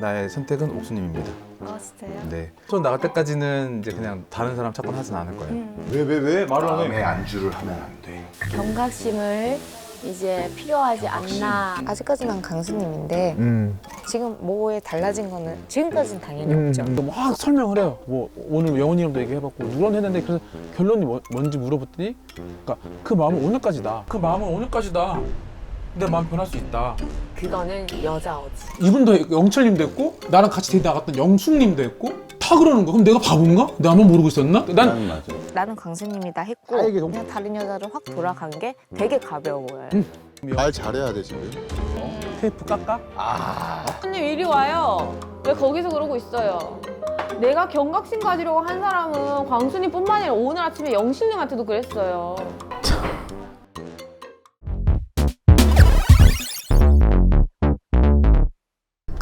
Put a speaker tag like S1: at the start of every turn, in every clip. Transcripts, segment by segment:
S1: 나의 선택은 옥수님입니다.
S2: 아 진짜요?
S1: 네. 전 나갈 때까지는 이제 그냥 다른 사람 찾곤 하진 않을 거예요.
S2: 음.
S3: 왜왜 왜 말을 안 해? 왜 안주를 하면 안 돼?
S2: 경각심을 이제 필요하지 않나.
S4: 아직까지 난 강수님인데
S1: 음.
S4: 지금 뭐에 달라진 거는 지금까지는 당연히 없죠.
S5: 음, 막 설명을 해요. 뭐 오늘 영훈이 형도 얘기해봤고 누런 했는데 그래서 결론이 뭐, 뭔지 물어봤더니 그러니까 그 마음은 오늘까지다. 그 마음은 오늘까지다. 내 마음 변할 수 있다.
S2: 그거는 여자 어지.
S5: 이분도 영철님도 했고 나랑 같이 데이트 나갔던 영숙님도 했고 다 그러는 거야. 그럼 내가 바본가? 나만 모르고 있었나? 난
S3: 맞아.
S4: 나는 강수님이다 했고
S5: 나에게 너무-
S4: 그냥 다른 여자로 확 돌아간 게 되게 가벼워 보여요.
S3: 말 잘해야 돼 지금.
S5: 테이프 깎아?
S6: 손님 이리 와요. 왜 거기서 그러고 있어요? 내가 경각심 가지려고 한 사람은 광순이뿐만 아니라 오늘 아침에 영신님한테도 그랬어요.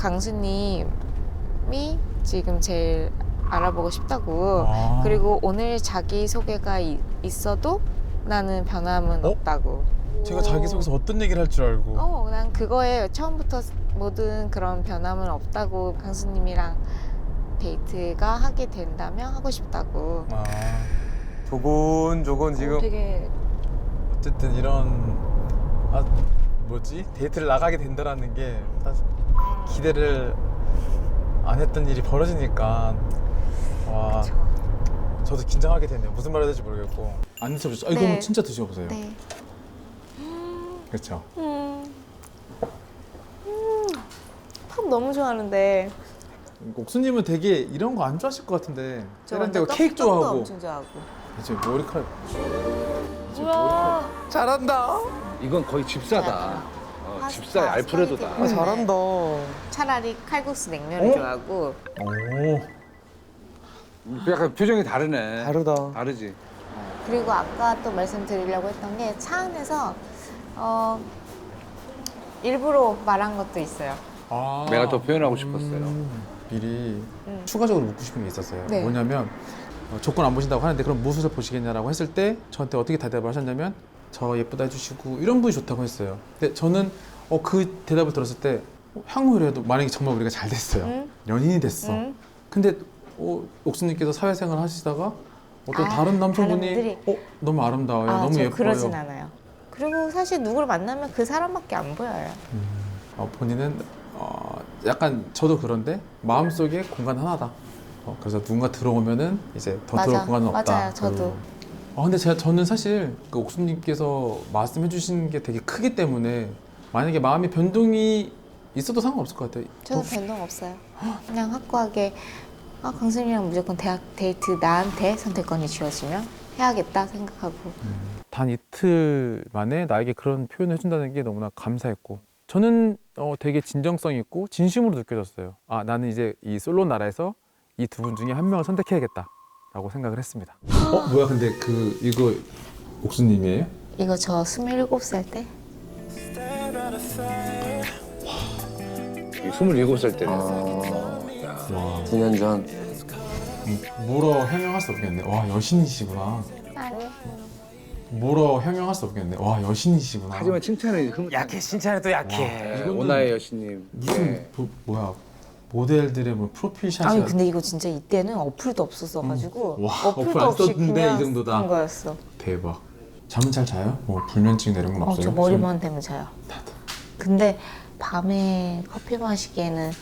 S4: 강수님이 지금 제일 알아보고 싶다고.
S5: 아.
S4: 그리고 오늘 자기 소개가 이- 있어도 나는 변함은
S5: 어?
S4: 없다고.
S5: 제가 자기소개서 어떤 얘기를 할 줄 알고
S4: 어, 난 그거에 처음부터 모든 그런 변함은 없다고 강수님이랑 데이트가 하게 된다면 하고 싶다고.
S1: 아. 조곤조곤 지금
S6: 되게
S1: 어쨌든 이런 아 뭐지 데이트를 나가게 된다라는 게 사실 기대를 안 했던 일이 벌어지니까 와 저도 긴장하게 되네요. 무슨 말해야 될지 모르겠고 안 드셔보셨죠? 아, 이거
S4: 네.
S1: 진짜 드셔보세요.
S4: 네.
S1: 그렇죠.
S4: 음. 음. 팝 너무 좋아하는데.
S1: 옥수님은 되게 이런 거 안 좋아하실 것 같은데
S4: 저
S1: 세련되고 케이크 좋아하고
S4: 엄청 좋아하고.
S1: 이제 머리카락
S6: 뭐야?
S1: 잘한다.
S7: 이건 거의 집사다. 어,
S4: 파스타,
S7: 집사의 알프레도다.
S1: 아, 잘한다.
S4: 차라리 칼국수 냉면을
S1: 어?
S4: 좋아하고.
S1: 오
S7: 약간 표정이 다르네.
S1: 다르다.
S7: 다르지.
S4: 그리고 아까 또 말씀드리려고 했던 게 차 안에서 어 일부러 말한 것도 있어요.
S1: 아.
S7: 내가 더 표현하고 싶었어요.
S1: 음, 미리
S4: 음.
S1: 추가적으로 묻고 싶은 게 있었어요.
S4: 네.
S1: 뭐냐면 어, 조건 안 보신다고 하는데 그럼 무엇을 보시겠냐라고 했을 때 저한테 어떻게 대답을 하셨냐면 저 예쁘다 해주시고 이런 분이 좋다고 했어요. 근데 저는 어, 그 대답을 들었을 때 어, 향후에라도 만약에 정말 우리가 잘 됐어요.
S4: 응?
S1: 연인이 됐어.
S4: 응?
S1: 근데 어, 옥수님께서 사회생활 하시다가 어떤
S4: 아,
S1: 다른 남성분이
S4: 다른 분들이?
S1: 어, 너무 아름다워요.
S4: 아,
S1: 너무
S4: 저
S1: 예뻐요.
S4: 그러진 않아요. 그리고 사실 누구를 만나면 그 사람밖에 안 보여요.
S1: 어, 본인은 어, 약간 저도 그런데 마음속에 공간 하나다. 어, 그래서 누군가 들어오면은 이제 더 들어올 공간은 없다.
S4: 맞아요. 저도.
S1: 아 근데 제가 저는 사실 그 옥수님께서 말씀해 주신 게 되게 크기 때문에 만약에 마음의 변동이 있어도 상관없을 것 같아요.
S4: 저도 변동 없어요. 그냥 확고하게 아, 강수님이랑 무조건 대학 데이트 나한테 선택권이 주어지면 해야겠다 생각하고
S1: 단 이틀 만에 나에게 그런 표현을 해준다는 게 너무나 감사했고 저는 어, 되게 진정성 있고 진심으로 느껴졌어요. 아 나는 이제 이 솔로 나라에서 이 두 분 중에 한 명을 선택해야겠다라고 생각을 했습니다. 어 뭐야 근데 그 이거 옥수님이에요?
S4: 이거 저 27살 때
S7: 27살 때는.
S1: 와
S8: 9년 전
S1: 뭐라 해명할 수 없겠네. 와 여신이시구나.
S4: 아니
S1: 뭐라 해명할 수 없겠네. 와 여신이시구나.
S7: 하지만 칭찬이 흥.
S8: 약해 칭찬해도 약해
S7: 네,
S1: 이거는
S7: 오나의 여신님.
S1: 무슨
S7: 네.
S1: 뭐, 뭐야 모델들의 뭐 프로필 샷이
S4: 아니 근데 이거 진짜 이때는 어플도 없었어가지고
S1: 음. 와,
S4: 어플도
S1: 어플 안
S4: 없이
S1: 썼는데
S4: 그냥
S1: 이 정도다.
S4: 한 거였어.
S1: 대박. 잠은 잘 자요? 뭐 불면증 내는 건
S4: 어,
S1: 없어요?
S4: 저 머리만 되면 자요.
S1: 나도.
S4: 근데 밤에 커피 마시기에는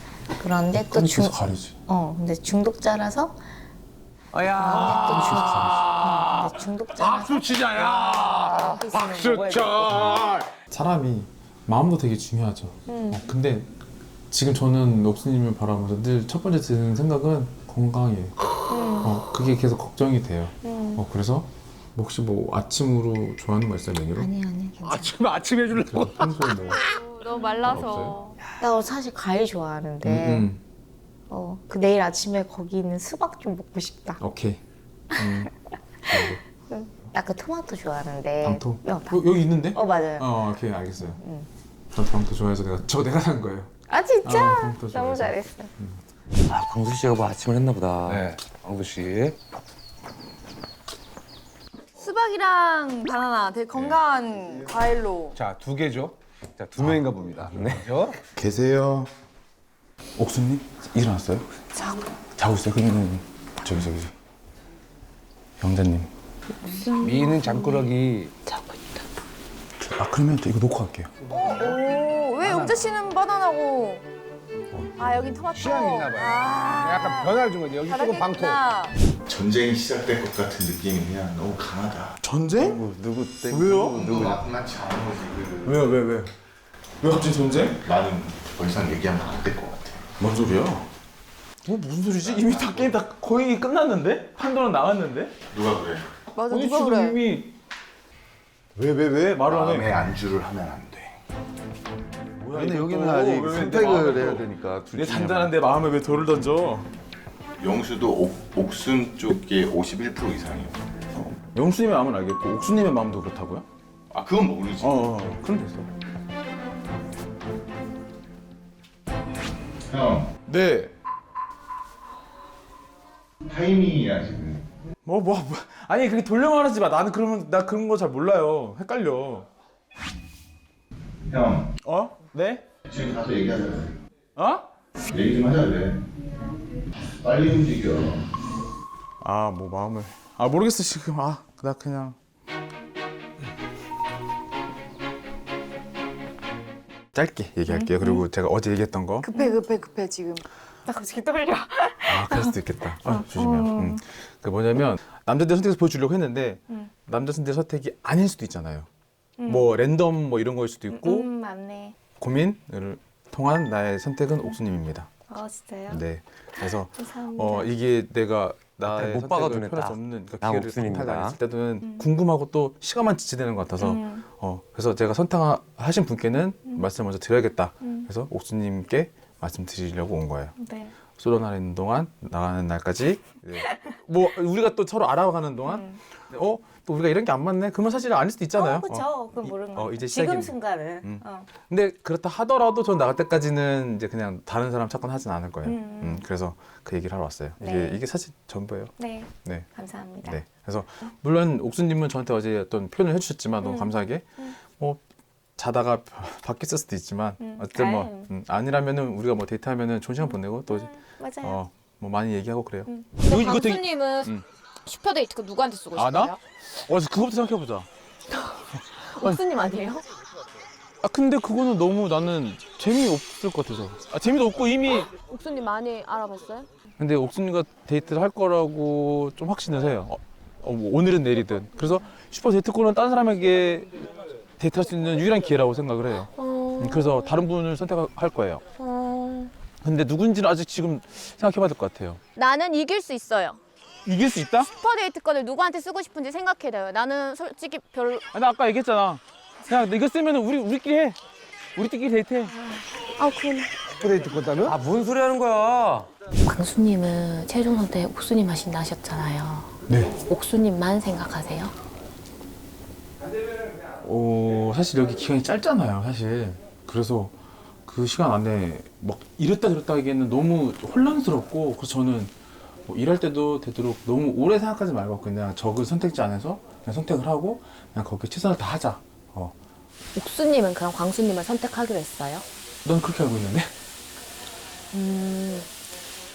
S4: 그런데
S1: 또또
S4: 중,
S1: 가리지.
S4: 어 근데 중독자라서
S8: 어야
S4: 또 중, 어, 근데 중독자라서
S7: 박수 치자 야. 박수철.
S1: 사람이 마음도 되게 중요하죠.
S4: 음.
S1: 어, 근데 지금 저는 옥수님을 바라보면서 늘 첫 번째 드는 생각은 건강이에요. 어, 그게 계속 걱정이 돼요.
S4: 음.
S1: 어, 그래서 뭐 혹시 뭐 아침으로 좋아하는 거 있어요 메뉴로?
S4: 아니 아니 괜찮아.
S7: 아침 아침 해주려고.
S1: 평소에 뭐
S6: 너무 말라서.
S4: 나 사실 과일 좋아하는데
S1: 음, 음.
S4: 어, 그 내일 아침에 거기 있는 수박 좀 먹고 싶다.
S1: 오케이. 음.
S4: 나그 토마토 좋아하는데.
S1: 방토?
S4: 어,
S1: 어,
S4: 방...
S1: 여기 있는데?
S4: 어 맞아요.
S1: 어, 오케이 알겠어요.
S4: 음.
S1: 전 방토 좋아해서 내가 저 내가 산 거예요.
S4: 아 진짜?
S1: 아, 방토
S4: 너무
S1: 좋아해서.
S4: 잘했어.
S8: 아, 광수 씨가 뭐 아침을 했나 보다
S7: 네. 광수 씨.
S6: 수박이랑 바나나 되게 건강한 과일로.
S7: 자 두 개죠. 자 두 명인가 봅니다. 네. 죠
S3: 계세요.
S1: 옥수님 일어났어요?
S4: 자고
S1: 자고 있어요? 그러면 저기 저기 영자님.
S7: 미는 잠꾸러기.
S1: 아 그러면 저 이거 놓고 갈게요.
S4: 오, 왜 영자 씨는 바나나고? 아, 여긴 토마토.
S7: 취향이 있나 봐요. 약간 변화를 준 거지. 여기 조금 방토.
S4: 바닥에
S3: 전쟁이 시작될 것 같은 느낌이 그냥 너무 강하다.
S1: 전쟁?
S3: 누구
S1: 왜요?
S3: 누구 만만치 않은 거지. 그
S1: 왜요 왜 왜? 왜 갑자기 전쟁?
S3: 나는 더 이상 얘기하면 안 될 것 같아.
S1: 뭔 소리야? 뭐 무슨 소리지? 이미 다 게임 다 거의 끝났는데? 판도는 나왔는데?
S3: 누가 그래?
S4: 맞아,
S1: 아니,
S4: 누가
S1: 지금
S4: 그래?
S1: 이미 왜 왜 왜 말을 안
S3: 마음의
S1: 해?
S3: 안주를 하면 안 돼.
S1: 뭐야,
S3: 근데
S1: 이거
S3: 여기는
S1: 또.
S3: 아직
S1: 왜, 내
S3: 선택을
S1: 마음에
S3: 해야
S1: 또.
S3: 되니까 둘
S1: 내
S3: 중에
S1: 잔잔한데 마음에 왜 돌을 던져?
S3: 영수도 옥, 옥순 쪽에 51% 이상이요.
S1: 영수님의 마음은 알겠고 옥수님의 마음도 그렇다고요?
S3: 아 그건 모르지.
S1: 어, 어 그럼 됐어.
S3: 형
S1: 네.
S3: 타이밍이야 지금.
S1: 뭐, 뭐, 뭐. 아니, 그렇게 돌려 말하지 마. 나는 그러면, 나 그런 거 잘 몰라요. 헷갈려.
S3: 형
S1: 어? 네?
S3: 지금 가서 얘기하자.
S1: 어?
S3: 얘기 좀 하자 그래. 빨리 움직여.
S1: 아, 뭐, 마음을. 아, 모르겠어, 지금. 아, 나 그냥. 짧게 얘기할게요. 그리고 제가 어제 얘기했던 거.
S4: 급해, 급해, 급해, 지금. 나 갑자기 떨려.
S1: 아, 그럴 수도 있겠다. 아, 조심해요. 음. 그 뭐냐면, 남자들 선택해서 보여주려고 했는데, 남자들 선택이 아닐 수도 있잖아요. 뭐, 랜덤 뭐 이런 거일 수도 있고,
S4: 음, 맞네.
S1: 고민을 통한 나의 선택은 옥수님입니다.
S4: 어, 진짜요?
S1: 네. 그래서
S4: 감사합니다.
S1: 어 이게 내가 나의
S8: 못
S1: 선택을
S8: 박아두네,
S1: 펼할 수
S8: 딱.
S1: 없는 그러니까
S8: 나
S1: 기회를
S8: 옥순입니다.
S1: 선택했을 때는 궁금하고 또 시간만 지체되는 것 같아서
S4: 음.
S1: 어 그래서 제가 선택하신 분께는 말씀을 먼저 드려야겠다. 그래서 옥수님께 말씀드리려고 온 거예요.
S4: 네.
S1: 솔로 나는 동안 나가는 날까지 네. 뭐 우리가 또 서로 알아가는 동안 어 또 우리가 이런 게 안 맞네. 그러면 사실 아닐 수도 있잖아요.
S4: 어, 그쵸.
S1: 어.
S4: 그건 모르는
S1: 이-
S4: 거.
S1: 어, 이제
S4: 지금
S1: 시작이네.
S4: 순간은.
S1: 음.
S4: 어.
S1: 근데 그렇다 하더라도 전 나갈 때까지는 이제 그냥 다른 사람 찾곤 하진 않을 거예요.
S4: 음.
S1: 음, 그래서 그 얘기를 하러 왔어요. 이게
S4: 네.
S1: 이게 사실 전부예요.
S4: 네.
S1: 네.
S4: 감사합니다.
S1: 네. 그래서 물론 옥수님은 저한테 어제 어떤 표현을 해주셨지만
S4: 음.
S1: 너무 감사하게 뭐 자다가 바뀌었을 수도 있지만
S4: 음,
S1: 어쨌든 뭐
S4: 다행.
S1: 음, 아니라면은 우리가 뭐 데이트하면은 좋은 시간 보내고 또
S4: 맞아요.
S1: 어 뭐 많이 얘기하고 그래요.
S4: 음.
S6: 근데
S1: 이거 되게-
S6: 광수님은
S1: 음.
S6: 슈퍼데이트 그 누구한테 쓰고
S1: 아,
S6: 싶어요?
S1: 나? 어 그것부터 생각해 보자.
S6: 옥수님 아니에요?
S1: 아 근데 그거는 너무 나는 재미 없을 것 같아서. 아 재미도 없고 이미
S6: 옥수님 많이 알아봤어요?
S1: 근데 옥순이가 데이트를 할 거라고 좀 확신을 해요. 어, 어, 뭐 오늘은 내리든. 그래서 슈퍼 데이트권은 다른 사람에게 데이트할 수 있는 유일한 기회라고 생각을 해요.
S6: 어...
S1: 음, 그래서 다른 분을 선택할 거예요.
S6: 어...
S1: 근데 누군지는 아직 지금 생각해봐야 될 것 같아요.
S6: 나는 이길 수 있어요.
S1: 이길 수 있다?
S6: 슈퍼데이트권을 누구한테 쓰고 싶은지 생각해봐요. 나는 솔직히 별로
S1: 아, 나 아까 얘기했잖아. 그냥 이거 쓰면 우리 우리끼리 해. 우리끼리 데이트해.
S6: 아 그래.
S7: 슈퍼데이트 건다면?
S8: 아, 뭔 소리 하는 거야?
S2: 광수님은 최종 선택 옥수님 하신다 하셨잖아요.
S1: 네.
S2: 옥수님만 생각하세요?
S1: 어, 사실 여기 기간이 짧잖아요, 사실. 그래서 그 시간 안에 막 이랬다 저랬다 하기에는 너무 혼란스럽고 그래서 저는 뭐 일할 때도 되도록 너무 오래 생각하지 말고 그냥 적은 선택지 안에서 그냥 선택을 하고 그냥 거기에 최선을 다하자. 어.
S2: 옥수님은 그럼 광수님을 선택하기로 했어요?
S1: 넌 그렇게 알고 있는데?
S2: 음,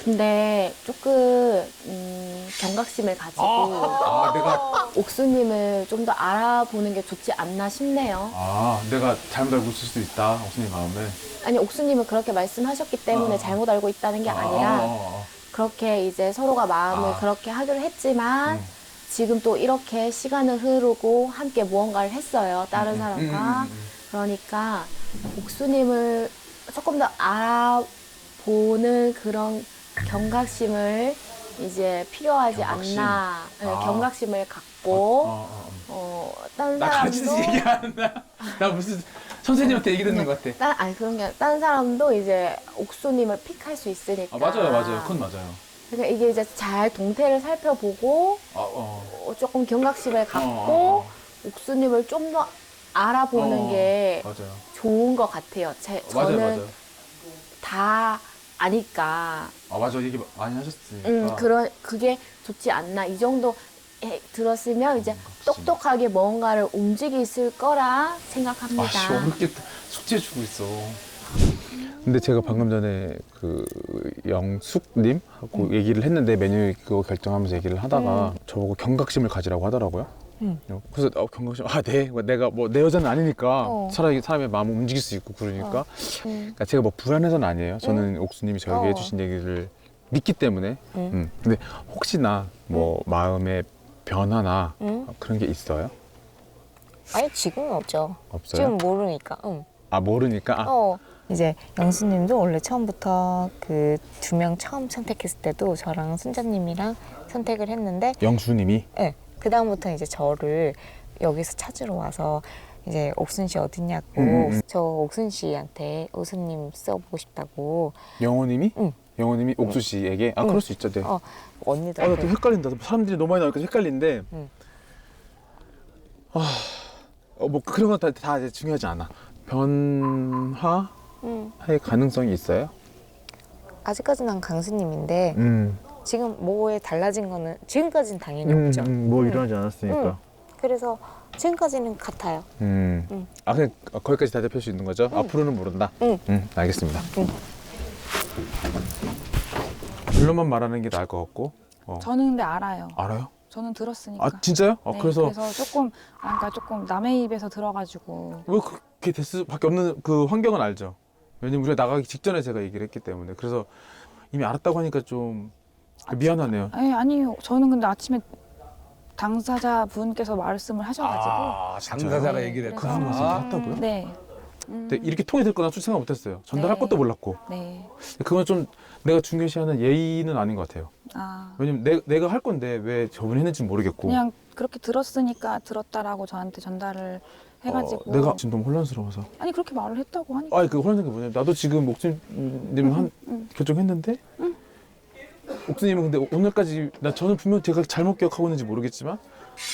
S2: 근데 조금 음, 경각심을 가지고
S1: 아, 내가
S2: 옥수님을 좀 더 알아보는 게 좋지 않나 싶네요.
S1: 아, 내가 잘못 알고 있을 수도 있다. 옥수님 마음을.
S2: 아니 옥수님은 그렇게 말씀하셨기 때문에
S1: 아.
S2: 잘못 알고 있다는 게 아니라
S1: 아, 아,
S2: 그렇게 이제 서로가 마음을
S1: 아.
S2: 그렇게 하기로 했지만
S1: 음.
S2: 지금 또 이렇게 시간을 흐르고 함께 무언가를 했어요. 다른 사람과.
S1: 음, 음, 음.
S2: 그러니까 옥수님을 조금 더 알아보는 그런 경각심을 이제 필요하지
S1: 경각심.
S2: 않나. 네,
S1: 아.
S2: 경각심을
S1: 어,
S2: 갖고
S1: 어, 어.
S2: 어, 다른
S1: 나 가르치듯이
S2: 사람도
S1: 얘기하는다. 나 무슨 선생님한테 얘기 듣는 것 같아.
S2: 딴, 아니 그런 게 아니라 다른 사람도 이제 옥수님을 픽할 수 있으니까.
S1: 아, 맞아요, 맞아요. 그건 맞아요.
S2: 그러니까 이게 이제 잘 동태를 살펴보고
S1: 아, 어.
S2: 어, 조금 경각심을 갖고
S1: 어, 어, 어.
S2: 옥수님을 좀 더 알아보는
S1: 어,
S2: 게
S1: 맞아요.
S2: 좋은 것 같아요. 제,
S1: 어, 맞아요,
S2: 저는
S1: 맞아요.
S2: 다 아니까.
S1: 아, 맞아. 얘기 많이 하셨으니까.
S2: 음, 그런 그게 좋지 않나. 이 정도 해- 들었으면 이제 똑똑하게 뭔가를 움직이실 거라 생각합니다.
S1: 아씨 어렵게 숙제 주고 있어. 근데 제가 방금 전에 그 영숙님하고
S4: 음.
S1: 얘기를 했는데 메뉴 그거 결정하면서 얘기를 하다가 저보고 경각심을 가지라고 하더라고요.
S4: 음.
S1: 그래서 어, 경각심 아 네. 내가 뭐 내 여자는 아니니까
S4: 어.
S1: 차라리 사람의 마음을 움직일 수 있고 그러니까
S4: 음.
S1: 그러니까 제가 뭐 불안해서는 아니에요. 저는 옥수님이 저에게
S4: 어.
S1: 해주신 얘기를 믿기 때문에.
S4: 음.
S1: 음. 근데 혹시나 뭐 마음의 변화나
S4: 응?
S1: 그런 게 있어요?
S4: 아니 지금은 없죠.
S1: 없어요?
S4: 지금 모르니까. 응.
S1: 아 모르니까. 아,
S4: 어. 이제 영수님도 원래 처음부터 그 두 명 처음 선택했을 때도 저랑 순자님이랑 선택을 했는데,
S1: 영수님이
S4: 네. 그 다음부터 이제 저를 여기서 찾으러 와서 이제 옥순 씨 어딨냐고
S1: 음, 음.
S4: 저 옥순 씨한테 옥순님 써보고 싶다고
S1: 영호님이?
S4: 응.
S1: 영호님이 옥수 씨에게 아
S4: 응.
S1: 그럴 수 있죠. 네.
S4: 어, 언니들
S1: 아, 나좀 헷갈린다. 사람들이 너무 많이 나오니까 헷갈린데.
S4: 응.
S1: 아, 어, 뭐 그런 건 다, 다 이제 중요하지 않아. 변화할
S4: 응.
S1: 가능성이 있어요?
S4: 아직까지는 난 강수님인데
S1: 음.
S4: 지금 뭐에 달라진 거는 지금까지는 당연히 없죠.
S1: 뭐
S4: 음.
S1: 일어나지 않았으니까.
S4: 그래서 지금까지는 같아요.
S1: 음.
S4: 응.
S1: 아, 그냥 거기까지 대답할 수 있는 거죠? 앞으로는 모른다.
S4: 응.
S1: 음, 알겠습니다.
S4: 응.
S1: 결론만 말하는 게 나을 것 같고. 어.
S9: 저는 근데 알아요.
S1: 알아요?
S9: 저는 들었으니까.
S1: 아 진짜요? 아,
S9: 네,
S1: 그래서
S9: 조금 아, 그러니까 조금 남의 입에서 들어가지고
S1: 왜 그렇게 될 수밖에 없는 그 환경은 알죠. 왜냐면 우리가 나가기 직전에 제가 얘기를 했기 때문에 그래서 이미 알았다고 하니까 좀 미안하네요.
S9: 아니 아니요. 저는 근데 아침에 당사자 분께서 말씀을 하셔가지고
S1: 아,
S7: 당사자가
S9: 네,
S7: 얘기를
S9: 그래서-
S7: 했구나.
S1: 말씀 했다고요?
S9: 네.
S1: 근데 이렇게 통이 될 거나 솔직히 생각 못했어요. 전달할
S9: 네.
S1: 것도 몰랐고
S9: 네.
S1: 그건 좀 내가 중요시하는 예의는 아닌 것 같아요.
S9: 아
S1: 왜냐면 내, 내가 할 건데 왜 저분이 했는지 모르겠고
S9: 그냥 그렇게 들었으니까 들었다라고 저한테 전달을 해가지고
S1: 어, 내가 지금 너무 혼란스러워서
S9: 아니 그렇게 말을 했다고 하니까
S1: 아니 그 혼란한 게 뭐냐면 나도 지금 목수님 한
S9: 응.
S1: 결정했는데 옥수님은 근데 오늘까지 나 저는 분명 제가 잘못 기억하고 있는지 모르겠지만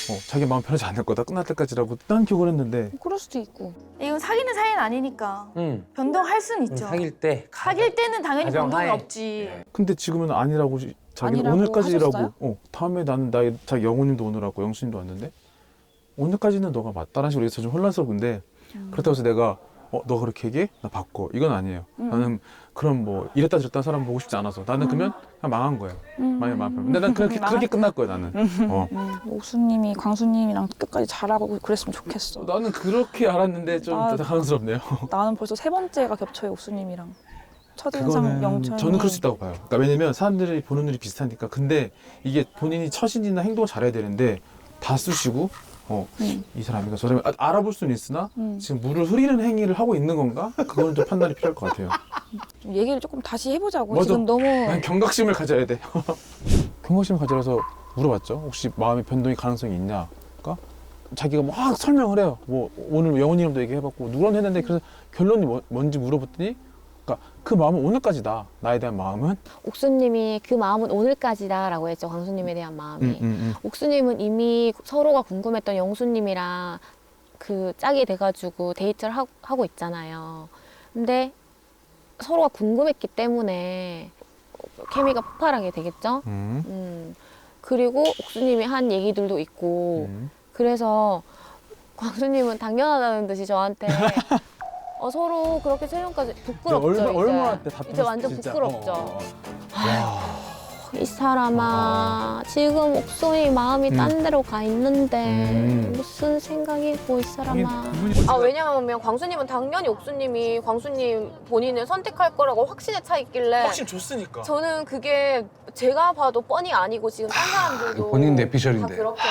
S1: 어, 자기 마음 편하지 않을 거다 끝날 때까지라고 난 기억을 했는데
S9: 그럴 수도 있고
S10: 이건 사귀는 사이는 아니니까
S8: 응.
S10: 변동할 수는
S8: 응,
S10: 있죠.
S8: 사귈 때
S10: 사귈 때는 당연히
S8: 가정하에.
S10: 변동이 없지.
S1: 근데 지금은 아니라고 시- 자기는
S9: 아니라고
S1: 오늘까지라고
S9: 하셨어요?
S1: 어 다음에 나는 나의 자기 영호님도 오늘 왔고 영수님도 왔는데 오늘까지는 너가 맞다라는 식으로 해서 좀 혼란스러운데 그렇다고 해서 내가 어 너 그렇게 얘기해? 나 바꿔 이건 아니에요
S9: 음.
S1: 나는 그럼 뭐 이랬다 저랬다 사람 보고 싶지 않아서 나는 그러면 그냥 망한 거예요
S9: 음.
S1: 만약 마음 편해 근데 난 그렇게, 그렇게 끝날 거야 나는 어.
S9: 음, 옥수님이 광수님이랑 끝까지 잘하고 그랬으면 좋겠어.
S1: 나는 그렇게 알았는데 좀
S9: 아.
S1: 당황스럽네요
S9: 나는 벌써 세 번째가 겹쳐요 옥수님이랑 첫인상 영철.
S1: 저는 그럴 수 있다고 봐요. 그러니까 왜냐면 사람들이 보는 눈이 비슷하니까. 근데 이게 본인이 처신이나 행동을 잘해야 되는데 다 쑤시고 어,
S9: 음.
S1: 이 사람이가 저 사람이 아, 알아볼 수는 있으나
S9: 음.
S1: 지금 물을 흐리는 행위를 하고 있는 건가? 그거는 좀 판단이 필요할 것 같아요.
S9: 좀 얘기를 조금 다시 해보자고.
S1: 맞아.
S9: 지금 너무
S1: 난 경각심을 가져야 돼. 경각심을 가져서 물어봤죠. 혹시 마음의 변동의 가능성이 있냐? 그러니까 자기가 막 설명을 해요. 뭐 오늘 영훈이랑도 얘기해봤고 누구랑 했는데 그래서 결론이 뭐, 뭔지 물어봤더니 그 마음은 오늘까지다. 나에 대한 마음은.
S2: 옥수님이 그 마음은 오늘까지다라고 했죠. 광수님에 대한 마음이.
S1: 음, 음, 음.
S2: 옥수님은 이미 서로가 궁금했던 영수님이랑 그 짝이 돼가지고 데이트를 하, 하고 있잖아요. 근데 서로가 궁금했기 때문에 케미가 폭발하게 되겠죠.
S1: 음.
S2: 음. 그리고 옥수님이 한 얘기들도 있고
S1: 음.
S2: 그래서 광수님은 당연하다는 듯이 저한테 어, 서로 그렇게 세명까지 부끄럽죠.
S1: 얼마,
S2: 이제.
S1: 얼마나 때 답변
S2: 이제 완전
S1: 진짜.
S2: 부끄럽죠.
S1: 어, 어,
S2: 이 사람아 지금 옥순이 마음이
S1: 음.
S2: 딴 데로 가 있는데
S1: 음.
S2: 무슨 생각이고 이 사람아 아 왜냐면 광수님은 당연히 옥수님이 광수님 본인을 선택할 거라고 확신에 차 있길래
S1: 확신 줬으니까.
S2: 저는 그게 제가 봐도 뻔히 아니고 지금 딴 사람들도
S7: 본인
S2: 다
S7: 내피셜인데.
S2: 그렇게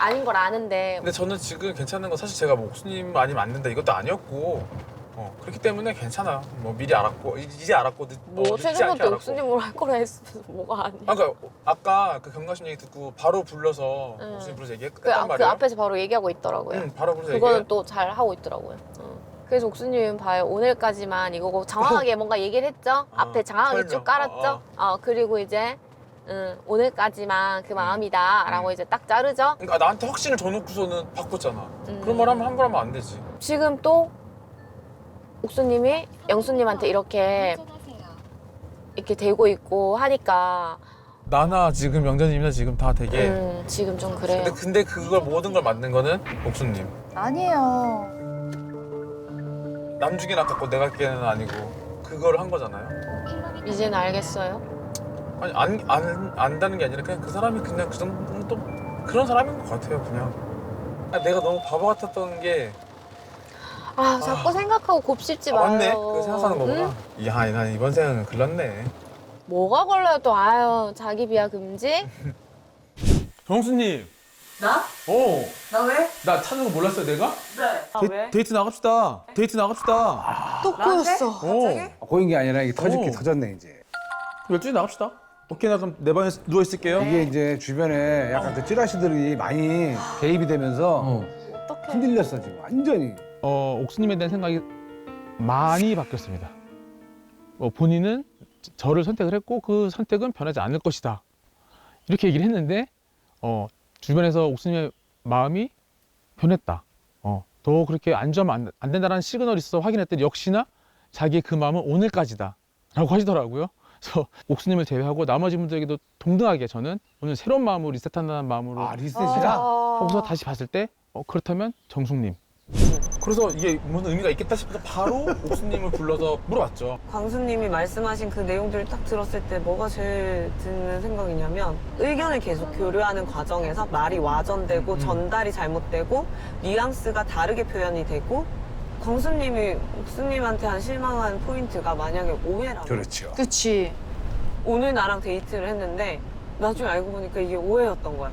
S2: 아닌 걸 아는데
S1: 근데 저는 지금 괜찮은 건 사실 제가 뭐 옥수님 아니면 안 된다 이것도 아니었고 어, 그렇기 때문에 괜찮아. 뭐 미리 알았고 이- 이제 알았고 늦,
S2: 뭐
S1: 어, 늦지 않게
S2: 최근부터
S1: 알았고.
S2: 옥수님으로 할 거라 했으면 뭐가 아니야
S1: 아, 그러니까 아까 그 경가심 얘기 듣고 바로 불러서
S2: 응.
S1: 옥수님 불러서
S2: 그,
S1: 얘기했단
S2: 아- 그
S1: 말이에요.
S2: 앞에서 바로 얘기하고 있더라고요
S1: 응, 바로 불러서
S2: 그거는
S1: 얘기해.
S2: 또 잘 하고 있더라고요. 어. 그래서 옥수님 봐요. 오늘까지만 이거고 장황하게 뭔가 얘기를 했죠. 앞에 장황하게
S1: 설명.
S2: 쭉 깔았죠. 어, 그리고 이제 음, 오늘까지만 그 마음이다라고
S1: 음.
S2: 이제 딱 자르죠.
S1: 그러니까 나한테 확신을 줘놓고서는 바꿨잖아.
S2: 음.
S1: 그런 말 하면 함부로 하면 안 되지.
S2: 지금 또 옥수님이 영수님한테 이렇게 이렇게 되고 있고 하니까
S1: 나나 지금 영자님이나 지금 다 되게.
S2: 음, 지금 좀 그래요.
S1: 근데 근데 그걸 모든 걸 만든 거는 옥수님.
S10: 아니에요.
S1: 남 중에 낫겠고 내가 할게는 아니고 그걸 한 거잖아요.
S2: 이제는 알겠어요.
S1: 아니 안, 안 안다는 게 아니라 그냥 그 사람이 그냥 그 정도 그런 사람인 것 같아요. 그냥 아, 내가 너무 바보 같았던 게
S2: 아 자꾸 생각하고 곱씹지
S1: 아,
S2: 마요.
S1: 맞네. 그 생각하는 거구나.
S2: 응?
S1: 야, 난 이번 생은 글렀네.
S2: 뭐가 걸려요 또 아유 자기 비하 금지?
S1: 정수님.
S6: 나?
S1: 어.
S6: 나 왜?
S1: 나 찾는 거 몰랐어요, 내가?
S6: 네. 아,
S1: 데,
S6: 왜?
S1: 데이트 나갑시다. 데이트 나갑시다.
S2: 또 꼬였어.
S1: 어.
S7: 고인 게 아니라 이게 터질 게
S1: 오.
S7: 터졌네 이제.
S1: 12시 나갑시다. 오케이, 나 그럼 내 방에 누워 있을게요.
S7: 이게 이제 주변에 약간 그 찌라시들이 많이 개입이 되면서
S1: 어.
S7: 흔들렸어 지금 완전히.
S5: 어, 옥수님에 대한 생각이 많이 바뀌었습니다. 어, 본인은 저를 선택을 했고 그 선택은 변하지 않을 것이다. 이렇게 얘기를 했는데 어, 주변에서 옥수님의 마음이 변했다. 어, 더 그렇게 안 좋으면 안, 안 된다는 시그널이 있어 확인했더니 역시나 자기의 그 마음은 오늘까지다. 라고 하시더라고요. 그래서 옥수님을 제외하고 나머지 분들에게도 동등하게 저는 오늘 새로운 마음으로 리셋한다는 마음으로
S7: 아 리셋이라.
S5: 하고서 다시 봤을 때 어, 그렇다면 정숙님
S1: 그래서 이게 무슨 의미가 있겠다 싶어서 바로 옥수님을 불러서 물어봤죠.
S6: 광수님이 말씀하신 그 내용들을 딱 들었을 때 뭐가 제일 드는 생각이냐면 의견을 계속 교류하는 과정에서 말이 와전되고 전달이 잘못되고 뉘앙스가 다르게 표현이 되고 광수님이 옥수님한테 한 실망한 포인트가 만약에 오해라고
S7: 그렇죠.
S10: 그치.
S6: 오늘 나랑 데이트를 했는데 나중에 알고 보니까 이게 오해였던 거야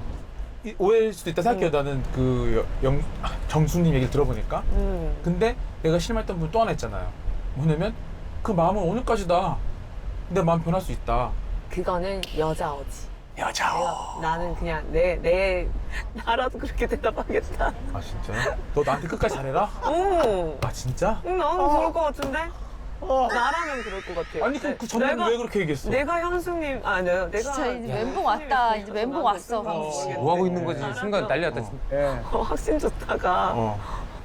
S1: 이- 오해일 수도 있다 생각해요. 나는 그 영, 아, 정수님 얘기를 들어보니까.
S6: 음.
S1: 근데 내가 실망했던 부분 또 하나 있잖아요. 뭐냐면 그 마음은 오늘까지다. 내 마음 변할 수 있다.
S6: 그거는 여자 어지 여자어 나는 그냥 내, 내 나라도 그렇게 대답하겠다
S1: 아 진짜요? 너 나한테 끝까지 잘해라?
S6: 오
S1: 아 진짜?
S6: 응, 나는 그럴 것 같은데? 나라면 그럴 것 같아요.
S1: 아니 그, 그 전에는
S6: 내가,
S1: 왜 그렇게 얘기했어?
S6: 내가 형수님, 아, 내가, 내가.
S10: 진짜 이제 멘붕 왔다. 이제 멘붕 왔어, 씨.
S8: 뭐 하고 있는 거지? 순간 난리 났다.
S7: 예.
S6: 어, 확신 좋다가.
S1: 어.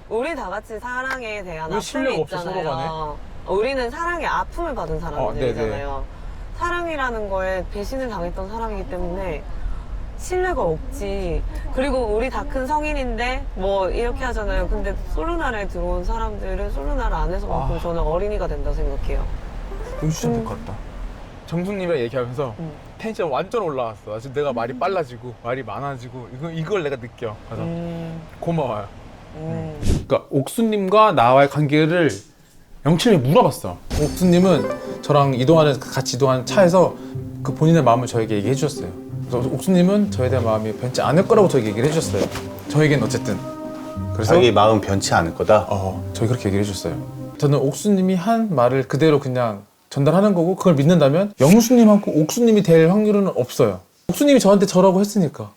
S6: 우리 다 같이 사랑에 대한
S1: 왜
S6: 아픔이
S1: 신뢰가 없어,
S6: 있잖아요.
S1: 서로 간에?
S6: 우리는 사랑의 아픔을 받은
S1: 어,
S6: 사람들이잖아요. 사랑이라는 거에 배신을 당했던 사람이기 때문에 신뢰가 없지. 그리고 우리 다 큰 성인인데 뭐 이렇게 하잖아요. 근데 솔로나라에 들어온 사람들은 솔로나라 안에서만큼
S1: 아.
S6: 저는 어린이가 된다 생각해요.
S1: 윤수님 될것 같다. 정숙님이랑 얘기하면서
S6: 음.
S1: 텐션 완전 올라왔어. 지금 내가 말이 빨라지고 말이 많아지고 이거 이걸 내가 느껴. 그래서
S6: 음,
S1: 고마워요.
S6: 음.
S1: 그러니까 옥수님과 나와의 관계를 영철이 물어봤어. 옥수님은 저랑 이동하는 같이 이동하는 차에서 그 본인의 마음을 저에게 얘기해 주셨어요. 그래서 옥수님은 저에 대한 마음이 변치 않을 거라고 저에게 얘기를 해주셨어요. 저에겐 어쨌든 그래서
S3: 자기 마음 변치 않을 거다.
S1: 어 저희 그렇게 얘기를 해줬어요. 저는 옥수님이 한 말을 그대로 그냥 전달하는 거고 그걸 믿는다면 영수님하고 옥수님이 될 확률은 없어요. 옥수님이 저한테 저라고 했으니까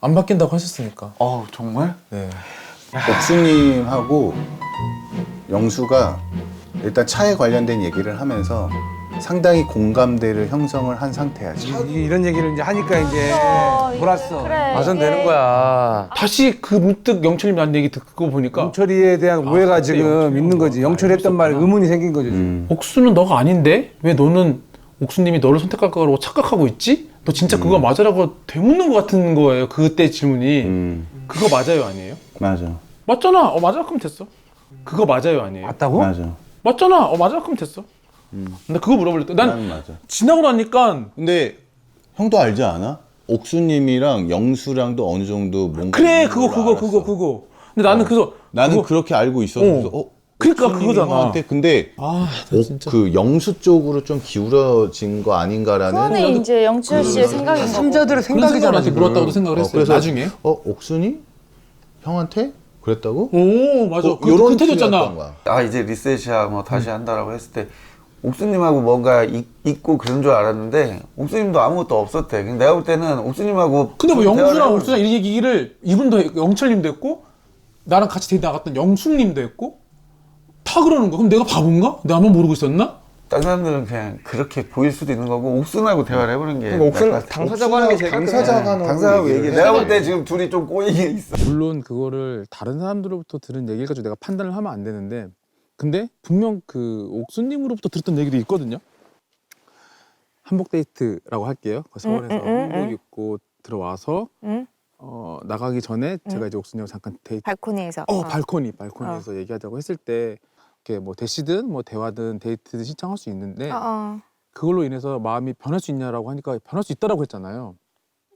S1: 안 바뀐다고 하셨으니까.
S3: 어 정말?
S1: 네.
S3: 옥수님하고 영수가 일단 차에 관련된 얘기를 하면서 상당히 공감대를 형성을 한 상태야 지금.
S7: 이- 이런 얘기를 이제 하니까 이제 몰았어.
S10: 그래.
S8: 와전되는 거야.
S1: 다시 그 문득 영철님 한 얘기 듣고 보니까
S7: 영철이에 대한 오해가
S1: 그때
S7: 지금
S1: 영철이
S7: 있는 거지. 영철이 했던 말에
S1: 알고
S7: 의문이 생긴 거죠. 지금.
S3: 음.
S1: 옥수는 너가 아닌데 왜 너는 옥수님이 너를 선택할 거라고 착각하고 있지? 너 진짜 그거
S3: 음.
S1: 맞으라고 되묻는 것 같은 거예요. 그때 질문이
S3: 음,
S1: 그거 맞아요 아니에요?
S3: 맞아,
S1: 맞잖아. 어 맞아 그럼 됐어. 그거 맞아요 아니에요?
S7: 맞다고?
S3: 맞아.
S1: 맞잖아. 어 맞아 그럼 됐어.
S3: 음.
S1: 근데 그거 물어볼래. 난
S3: 나는 맞아.
S1: 지나고 나니까
S3: 근데 형도 알지 않아? 옥수님이랑 영수랑도 어느 정도 뭔가
S1: 그래
S3: 있는
S1: 그거
S3: 걸
S1: 그거
S3: 알았어.
S1: 그거 그거. 근데 나는
S3: 어.
S1: 그래서
S3: 나는
S1: 그거-
S3: 그렇게 알고 있었어.
S1: 어.
S3: 어,
S1: 그러니까
S3: 옥수님이
S1: 그거잖아.
S3: 형한테 근데
S1: 아
S3: 옥-
S1: 진짜.
S3: 그 영수 쪽으로 좀 기울어진 거 아닌가라는
S10: 그거는 이제 영철 씨의 생각인 거고.
S7: 삼자들의
S1: 그런 생각을
S7: 생각이잖아. 지금.
S1: 물었다고도 생각을
S3: 어,
S1: 했어요.
S3: 그래서-
S1: 나중에.
S3: 어 옥순이 형한테 그랬다고?
S1: 오 맞아.
S3: 어,
S1: 그,
S3: 요런
S1: 그때
S3: 티였던
S1: 줬잖아.
S3: 거야.
S11: 아 이제 리셋이야 뭐 다시 한다라고 했을 때 옥수님하고 뭔가 있, 있고 그런 줄 알았는데 옥수님도 아무것도 없었대. 근데 내가 볼 때는 옥수님하고
S1: 근데 뭐 영수랑 옥수랑 이런 얘기를 이분도 영철님도 했고 나랑 같이 데이트 나갔던 영숙님도 했고 다 그러는 거야. 그럼 내가 바본가? 나만 모르고 있었나?
S11: 다른 사람들은 그냥 그렇게 보일 수도 있는 거고 옥순하고 대화를 해보는 게
S7: 그러니까 옥순
S11: 나을 것 같아.
S7: 당사자고 하는 게 제일
S3: 당사자가
S11: 당사하고.
S3: 해야
S11: 내가 볼 때. 지금 둘이 좀 꼬이게 있어.
S5: 물론 그거를 다른 사람들로부터 들은 얘기를 가지고 내가 판단을 하면 안 되는데 근데 분명 그 옥수님으로부터 들었던 얘기도 있거든요. 한복 데이트라고 할게요. 그 서울에서
S10: 음, 음, 음,
S5: 한복
S10: 음.
S5: 입고 들어와서
S10: 응?
S5: 어, 나가기 전에 제가 이제 옥수님하고 잠깐 데이트
S10: 발코니에서.
S5: 어,
S10: 어.
S5: 발코니 발코니에서 얘기하자고 했을 때
S1: 이렇게 뭐 대시든 뭐 대화든 데이트든 신청할 수 있는데
S4: 어.
S1: 그걸로 인해서 마음이 변할 수 있냐라고 하니까 변할 수 있다라고 했잖아요.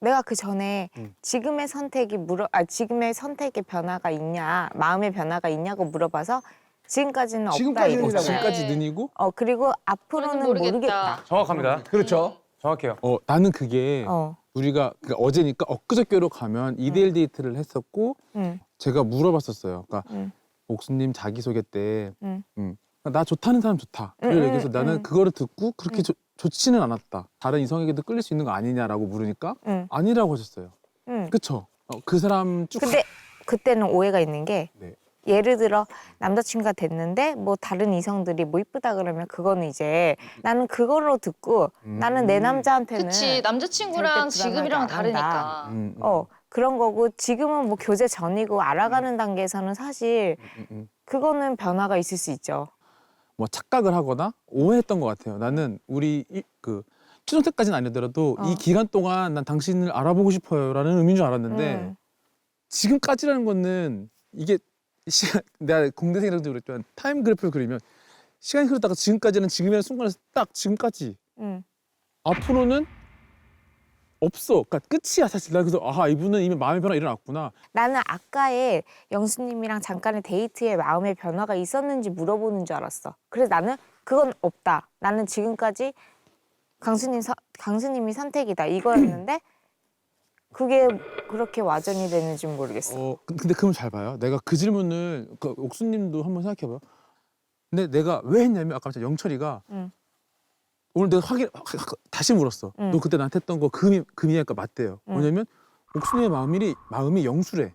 S4: 내가 그 전에
S1: 음.
S4: 지금의 선택이 물어 아 지금의 선택의 변화가 있냐 마음의 변화가 있냐고 물어봐서 지금까지는 없다
S7: 지금까지는
S1: 어,
S4: 이랬잖아.
S1: 지금까지 는이고
S4: 어 그리고 앞으로는
S10: 모르겠다.
S4: 모르겠다.
S8: 정확합니다.
S7: 그렇죠.
S8: 정확해요.
S1: 어 나는 그게
S4: 어,
S1: 우리가 그 어제니까 엊그저께로 가면 이대일 데이트를 했었고
S4: 응,
S1: 제가 물어봤었어요. 그러니까
S4: 응.
S1: 옥수님 자기소개 때
S4: 응.
S1: 음, 나 좋다는 사람 좋다.
S4: 응,
S1: 그걸
S4: 응,
S1: 얘기해서 나는
S4: 응.
S1: 그거를 듣고 그렇게
S4: 응.
S1: 좋- 좋지는 않았다. 다른 이성에게도 끌릴 수 있는 거 아니냐라고 물으니까
S4: 응,
S1: 아니라고 하셨어요.
S4: 응.
S1: 그쵸? 어, 그 사람 쭉
S4: 근데 그때는 오해가 있는 게
S1: 네.
S4: 예를 들어 남자친구가 됐는데 뭐 다른 이성들이 뭐 이쁘다 그러면 그거는 이제 나는 그걸로 듣고
S1: 음.
S4: 나는 내 남자한테는
S10: 그치 남자친구랑
S4: 절대
S10: 지금이랑
S4: 불안하게 안
S10: 다르니까.
S1: 음, 음,
S4: 어 그런 거고 지금은 뭐 교제 전이고 알아가는 단계에서는 사실
S1: 음, 음.
S4: 그거는 변화가 있을 수 있죠.
S1: 뭐 착각을 하거나 오해했던 것 같아요. 나는 우리 이, 그 초등 때까지는 아니더라도
S4: 어.
S1: 이 기간 동안 난 당신을 알아보고 싶어요라는 의미인 줄 알았는데
S4: 음.
S1: 지금까지라는 거는 이게 시간 내가 공대생이라도 그랬지만 타임 그래프를 그리면 시간이 흐르다가 지금까지는 지금이라는 순간에서 딱 지금까지
S4: 음.
S1: 앞으로는 없어. 그러니까 끝이야 사실. 나 그래서 아 이분은 이미 마음의 변화 일어났구나.
S4: 나는 아까의 영수님이랑 잠깐의 데이트에 마음의 변화가 있었는지 물어보는 줄 알았어. 그래서 나는 그건 없다. 나는 지금까지 강수님 서, 강수님이 선택이다 이거였는데 그게 그렇게 와전이 되는지 는 모르겠어.
S1: 어 근- 근데 그럼 잘 봐요. 내가 그 질문을 그 옥수님도 한번 생각해봐요. 근데 내가 왜 했냐면 아까 말했 영철이가
S4: 응.
S1: 오늘 내가 확인 확- 확- 다시 물었어.
S4: 응.
S1: 너 그때 나한테 했던 거 금이 금이니까 맞대요.
S4: 응.
S1: 뭐냐면 옥순이의 마음이 마음이 영수래.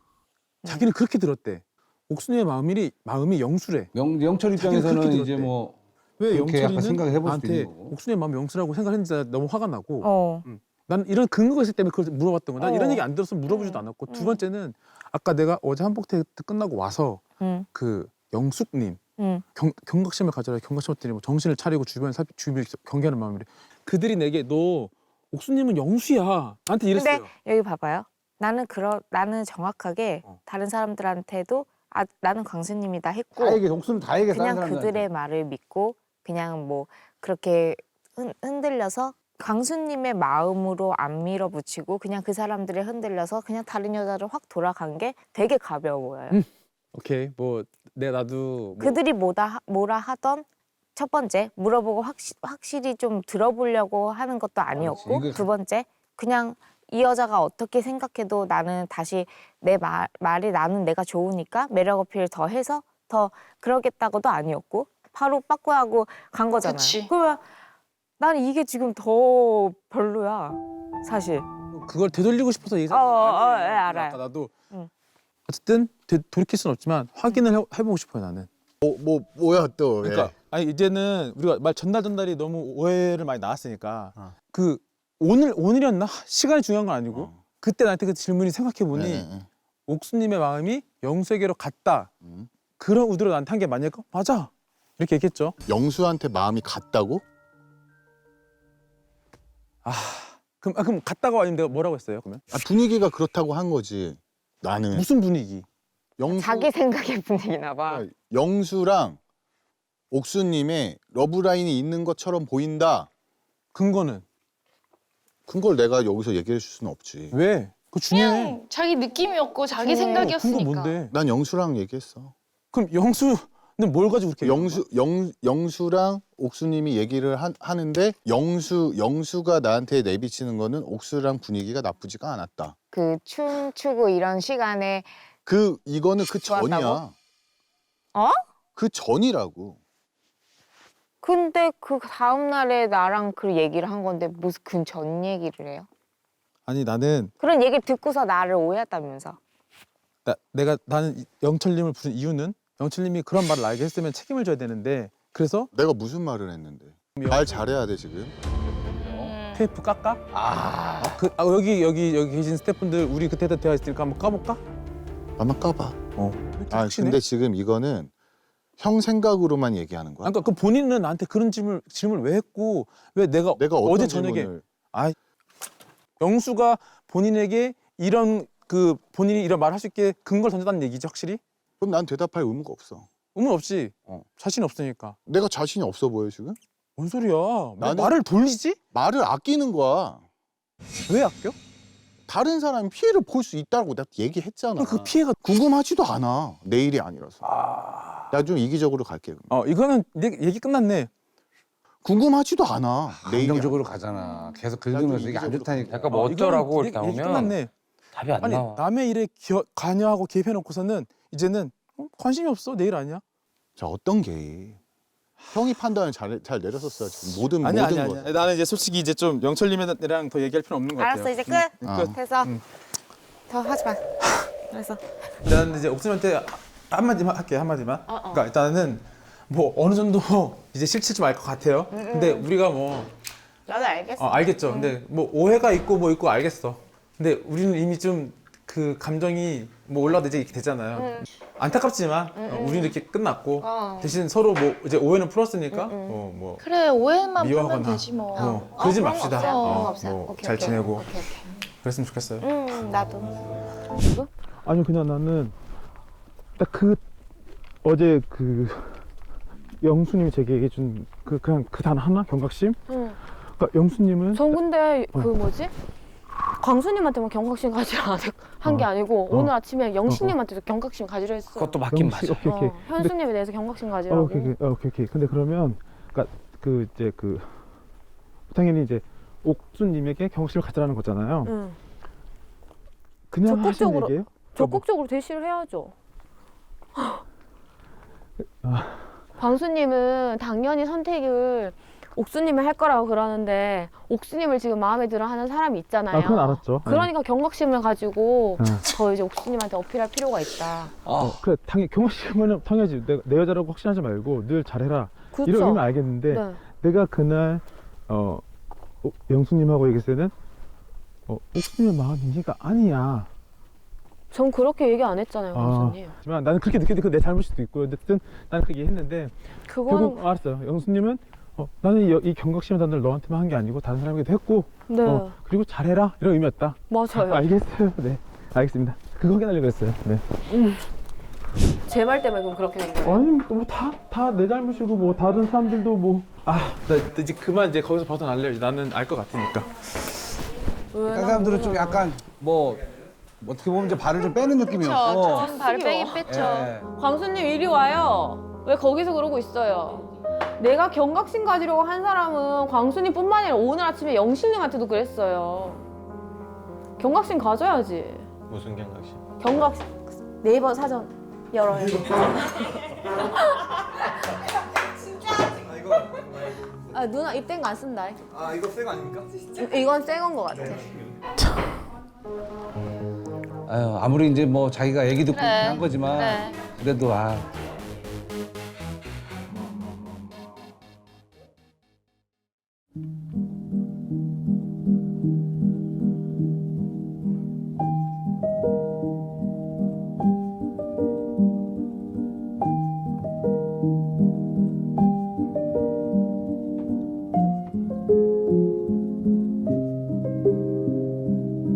S1: 자기는 그렇게 들었대. 옥순이의 마음이 마음이 영수래.
S7: 영, 영철 입장에서는
S1: 그렇게
S7: 이제
S1: 들었대.
S7: 뭐
S1: 왜
S7: 그렇게 약간
S1: 영철이는
S7: 생각을 해볼 수도
S1: 나한테
S7: 있는 거고.
S1: 옥순이의 마음 이 영수라고 생각했는지 너무 화가 나고
S4: 어.
S1: 나 는 이런 근거가 있기 때문에 그걸 물어봤던 거야. 난
S4: 어.
S1: 이런 얘기 안 들었으면 물어보지도
S4: 음.
S1: 않았고 두
S4: 음.
S1: 번째는 아까 내가 어제 한복 데이트 끝나고 와서
S4: 응.
S1: 그 영숙님
S4: 응.
S1: 경, 경각심을 가져라 경각심 했더니 뭐 정신을 차리고 주변 살 주변을 경계하는 마음으로 그들이 내게 너 옥수님은 영수야 나한테 이랬어요.
S4: 근데 여기 봐봐요. 나는 그러 나는 정확하게
S1: 어.
S4: 다른 사람들한테도 아 나는 강수님이다 했고
S7: 다 얘기해. 옥수는 다 얘기해.
S4: 그냥 그들의. 말을 믿고 그냥 뭐 그렇게 흔, 흔들려서 강수님의 마음으로 안 밀어붙이고 그냥 그 사람들에 흔들려서 그냥 다른 여자를 확 돌아간 게 되게 가벼워 보여요.
S1: 음. 오케이 뭐 내가 나도 뭐
S4: 그들이 뭐다 하- 뭐라 하던 첫 번째 물어보고 확시, 확실히 좀 들어보려고 하는 것도 아니었고
S7: 이게
S4: 두 번째 그냥 이 여자가 어떻게 생각해도 나는 다시 내 말, 말이 나는 내가 좋으니까 매력 어필 더 해서 더 그러겠다고도 아니었고 바로 빠꾸하고 간 거잖아요.
S10: 그치.
S4: 그러면 나는 이게 지금 더 별로야 사실.
S1: 그걸 되돌리고 싶어서
S4: 어,
S1: 얘기했잖아.
S4: 어, 어, 예, 알아요.
S1: 아까 나도
S4: 응.
S1: 어쨌든 되, 돌이킬 수는 없지만 확인을 해, 해보고 싶어요 나는.
S3: 뭐, 뭐 뭐야 또? 예.
S1: 그러니까 아니 이제는 우리가 말 전날 전날이 너무 오해를 많이 나왔으니까
S3: 어.
S1: 그 오늘 오늘이었나 시간이 중요한 건 아니고
S3: 어.
S1: 그때 나한테 그 질문이 생각해 보니
S3: 네, 네, 네.
S1: 옥수님의 마음이 영수에게로 갔다.
S3: 음.
S1: 그런 의도로 나한테 한 게 맞냐고? 맞아. 이렇게 얘기했죠.
S3: 영수한테 마음이 같다고?
S1: 그럼 아, 그럼 갔다고 아니면 내가 뭐라고 했어요? 그러면
S3: 아, 분위기가 그렇다고 한 거지. 나는
S1: 무슨 분위기?
S3: 영수
S4: 자기 생각의 분위기나 봐.
S3: 영수랑 옥수님의 러브 라인이 있는 것처럼 보인다.
S1: 근거는
S3: 그걸 내가 여기서 얘기해 줄 수는 없지.
S1: 왜? 그거 중요해.
S10: 그냥 자기 느낌이었고 자기
S1: 어,
S10: 생각이었으니까.
S1: 근거 뭔데?
S3: 난 영수랑 얘기했어.
S1: 그럼 영수 는뭘 가지고 그렇게
S3: 영수 영 영수랑 옥수님이 얘기를 하, 하는데 영수 영수가 나한테 내비치는 거는 옥수랑 분위기가 나쁘지가 않았다.
S4: 그 춤추고 이런 시간에
S3: 그 이거는 그 전이야.
S4: 좋았다고? 어?
S3: 그 전이라고.
S4: 근데 그 다음 날에 나랑 그 얘기를 한 건데 무슨 그 전 얘기를 해요?
S1: 아니 나는
S4: 그런 얘기를 듣고서 나를 오해했다면서.
S1: 나, 내가 나는 이- 영철님을 부른 이유는 영철님이 그런 말을 나에게 했으면 책임을 져야 되는데 그래서
S3: 내가 무슨 말을 했는데. 말 잘해야 돼 지금.
S10: 음.
S1: 테이프 깎아? 아, 그, 아 여기 여기 여기 계신 스태프분들 우리 그때 대화 있으니까 한번 까볼까?
S3: 한번 까봐.
S1: 어.
S3: 아 근데 지금 이거는 형 생각으로만 얘기하는 거야.
S1: 아까 그 본인은 나한테 그런 질문 질문을 왜 했고 왜 내가
S3: 내가 어떤
S1: 어제 저녁에
S3: 질문을
S1: 영수가 본인에게 이런 그 본인이 이런 말할 수 있게 근거를 던졌다는 얘기죠 확실히?
S3: 그럼 난 대답할 의무가 없어.
S1: 의문 없지.
S3: 어.
S1: 자신 없으니까.
S3: 내가 자신이 없어 보여 지금?
S1: 뭔 소리야? 왜
S3: 나는-
S1: 말을 돌리지?
S3: 말을 아끼는 거야.
S1: 왜 아껴?
S3: 다른 사람이 피해를 볼 수 있다고 내가 얘기했잖아.
S1: 그 피해가
S3: 궁금하지도 않아. 내일이 아니라서. 나 좀 이기적으로 갈게. 그럼.
S1: 어 이거는 얘기, 얘기 끝났네.
S3: 궁금하지도 않아. 내일이
S7: 감정적으로 가잖아. 계속 긁으면서 이게 안 좋다니까.
S8: 약간 뭐
S1: 어, 이거는
S8: 어쩌라고
S1: 얘기,
S8: 이렇게
S1: 얘기
S8: 나오면
S1: 끝났네.
S8: 답이 안
S1: 아니
S8: 나와.
S1: 남의 일에 기여, 관여하고 개입해놓고서는 이제는 어, 관심이 없어 내일 아니야?
S3: 자 어떤 게 형이 판단을 잘, 잘 내렸었어요. 지금 모든
S1: 아니야
S3: 모든
S1: 아니야
S3: 거.
S1: 아니야. 나는 이제 솔직히 이제 좀 영철님이랑 더 얘기할 필요 없는 것 같아요.
S4: 알았어 이제 끝.
S3: 아.
S1: 끝.
S4: 됐어.
S1: 음.
S4: 더 하지 마. 알았어.
S1: 나는 이제 옥수님한테 한마디만 할게 요 한마디만. 그러니까 일단은 뭐 어느 정도 이제 실체 좀 알 것 같아요. 근데 우리가 뭐
S4: 나도 알겠어.
S1: 어, 알겠죠. 근데 뭐 오해가 있고 뭐 있고 알겠어. 근데 우리는 이미 좀 그 감정이 뭐 올라도 이제 이렇게 되잖아요. 안타깝지만 어, 우리는 이렇게 끝났고
S10: 어.
S1: 대신 서로 뭐 이제 오해는 풀었으니까 어, 뭐
S10: 그래 오해만 풀면
S1: 미워하거나
S10: 되지 뭐.
S1: 어, 그러지
S4: 그런 거
S1: 맙시다.
S4: 없어요. 그런 거
S1: 어,
S4: 없어요.
S1: 뭐
S4: 오케이,
S1: 잘
S4: 오케이.
S1: 지내고
S4: 오케이, 오케이.
S1: 그랬으면 좋겠어요.
S4: 음 나도.
S5: 아니 그냥 나는 딱 그 어제 그 영수님이 제게 얘기해 준 그 그냥 그 단 하나 경각심.
S2: 응.
S5: 그러니까 영수님은
S2: 전 근데
S5: 어.
S2: 그 뭐지? 광수님한테만 경각심 가지려 한게
S5: 어.
S2: 아니고
S5: 어.
S2: 오늘 아침에 영신님한테도 경각심 가지려 했어.
S8: 그것도 맞긴 맞아.
S5: 오케이 오케이.
S2: 어, 현수님에 대해서 경각심
S5: 어,
S2: 가지라고.
S5: 오케이 오케이 어, 오케이 오케이. 근데 그러면 그러니까 그 이제 그 당연히 이제 옥수님에게 경각심을 가져라는 거잖아요.
S2: 응.
S5: 그냥
S2: 적극적으로.
S5: 얘기예요?
S2: 적극적으로 대시를 해야죠.
S5: 아.
S2: 광수님은 당연히 선택을 옥수님이 할 거라고 그러는데 옥수님을 지금 마음에 들어 하는 사람이 있잖아요.
S5: 아 그건 알았죠. 네.
S2: 그러니까 경각심을 가지고
S5: 네.
S2: 더 이제 옥수님한테 어필할 필요가 있다.
S5: 어, 그래 당연히 경각심은 당연하지. 내가 내 여자라고 확신하지 말고 늘 잘해라.
S2: 그렇죠.
S5: 이런 의미는 알겠는데
S2: 네.
S5: 내가 그날 어 어, 영수님하고 얘기했을 때는 어, 옥수님의 마음이 네가 아니야.
S2: 전 그렇게 얘기 안 했잖아요,
S5: 아,
S2: 광수님.
S5: 하지만 나는 그렇게 느꼈는데 그건 내 잘못일 수도 있고 어쨌든 나는 그렇게 했는데
S2: 그거는
S5: 결국 알았어요. 영수님은 어, 나는 이, 이 경각심의 단어를 너한테만 한 게 아니고 다른 사람에게도 했고
S2: 네
S5: 어, 그리고 잘해라 이런 의미였다.
S2: 맞아요.
S5: 아, 알겠어요. 네, 알겠습니다. 그거 확인하려고 했어요. 네.
S2: 제 말 때문에 그럼 그렇게 된 거예요.
S5: 아니 뭐다다 내 잘못이고 뭐 다른 사람들도 뭐
S1: 아, 나 이제 그만 이제 거기서 벗어날래요. 나는 알 것 같으니까.
S7: 다른 사람들은 좀 약간 뭐 어떻게 보면 이제 발을 좀 빼는 느낌이었고.
S10: 좀 발을 빼긴 뺐죠.
S7: 예.
S2: 광수님 이리 와요. 왜 거기서 그러고 있어요? 내가 경각심 가지려고 한 사람은 광수님뿐만 아니라 오늘 아침에 영신님한테도 그랬어요. 경각심 가져야지.
S8: 무슨 경각심?
S2: 경각심 네이버 사전 열어요. 아 누나 입된 거 안 쓴다.
S1: 아, 이거 새거 아닙니까?
S2: 이건 새건 거 같아.
S7: 아유, 아무리 이제 뭐 자기가 얘기 듣고
S10: 그래.
S7: 한 거지만
S10: 그래.
S7: 그래도 아